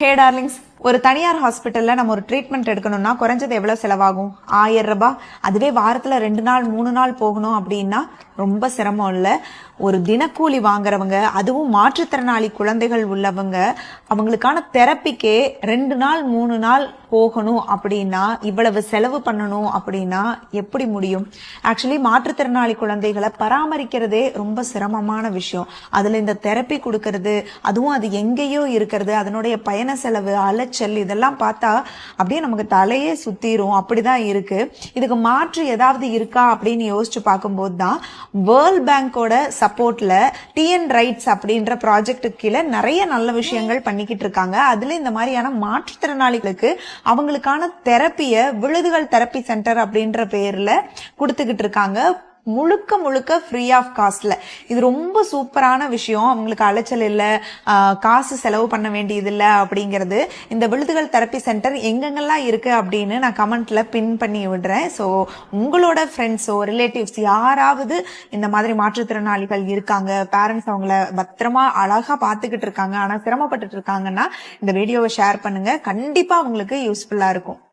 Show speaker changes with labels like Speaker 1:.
Speaker 1: Hey darlings, ஒரு தனியார் ஹாஸ்பிட்டல்ல நம்ம ஒரு ட்ரீட்மெண்ட் எடுக்கணும்னா குறைஞ்சது எவ்வளவு செலவாகும்? ஆயிரம் ரூபாய். அதுவே வாரத்துல ரெண்டு நாள் மூணு நாள் போகணும் அப்படின்னா ரொம்ப சிரமம் இல்லை. ஒரு தினக்கூலி வாங்குறவங்க அதுவும் மாற்றுத்திறனாளி குழந்தைகள் உள்ளவங்க அவங்களுக்கான தெரப்பிக்கே ரெண்டு நாள் மூணு நாள் போகணும் அப்படின்னா இவ்வளவு செலவு பண்ணணும் அப்படின்னா எப்படி முடியும்? ஆக்சுவலி மாற்றுத்திறனாளி குழந்தைகளை பராமரிக்கிறதே ரொம்ப சிரமமான விஷயம். அதுல இந்த தெரப்பி கொடுக்கறது அதுவும் அது எங்கேயோ இருக்கிறது அதனுடைய பயண செலவு அலைச்சல் இதெல்லாம் பார்த்தா அப்படியே நமக்கு தலையே சுத்திரும். அப்படிதான் இருக்கு. இதுக்கு மாற்று ஏதாவது இருக்கா அப்படின்னு யோசிச்சு பார்க்கும்போது தான் வேர்ல்ட் பேங்கோட சப்போர்ட்ல டிஎன் ரைட்ஸ் அப்படின்ற ப்ராஜெக்ட்டுக்கு கீழே நிறைய நல்ல விஷயங்கள் பண்ணிக்கிட்டு இருக்காங்க. அதுல இந்த மாதிரியான மாற்றுத்திறனாளிகளுக்கு அவங்களுக்கான தெரப்பிய விழுதுகள் தெரப்பி சென்டர் அப்படின்ற பேர்ல கொடுத்துக்கிட்டு இருக்காங்க. முழுக்க முழுக்க ஃப்ரீ ஆஃப் காஸ்ட்ல இது ரொம்ப சூப்பரான விஷயம். அவங்களுக்கு அலைச்சல் இல்லை. காசு செலவு பண்ண வேண்டியது இல்லை அப்படிங்கிறது. இந்த விழுதுகள் தெரப்பி சென்டர் எங்கெங்கெல்லாம் இருக்கு அப்படின்னு நான் கமெண்ட்ல பின் பண்ணி விடுறேன். ஸோ உங்களோட ஃப்ரெண்ட்ஸோ ரிலேட்டிவ்ஸ் யாராவது இந்த மாதிரி மாற்றுத்திறனாளிகள் இருக்காங்க. பேரண்ட்ஸ் அவங்கள பத்திரமா அழகா பார்த்துக்கிட்டு இருக்காங்க. ஆனால் சிரமப்பட்டுட்டு இருக்காங்கன்னா இந்த வீடியோவை ஷேர் பண்ணுங்க. கண்டிப்பா அவங்களுக்கு யூஸ்ஃபுல்லா இருக்கும்.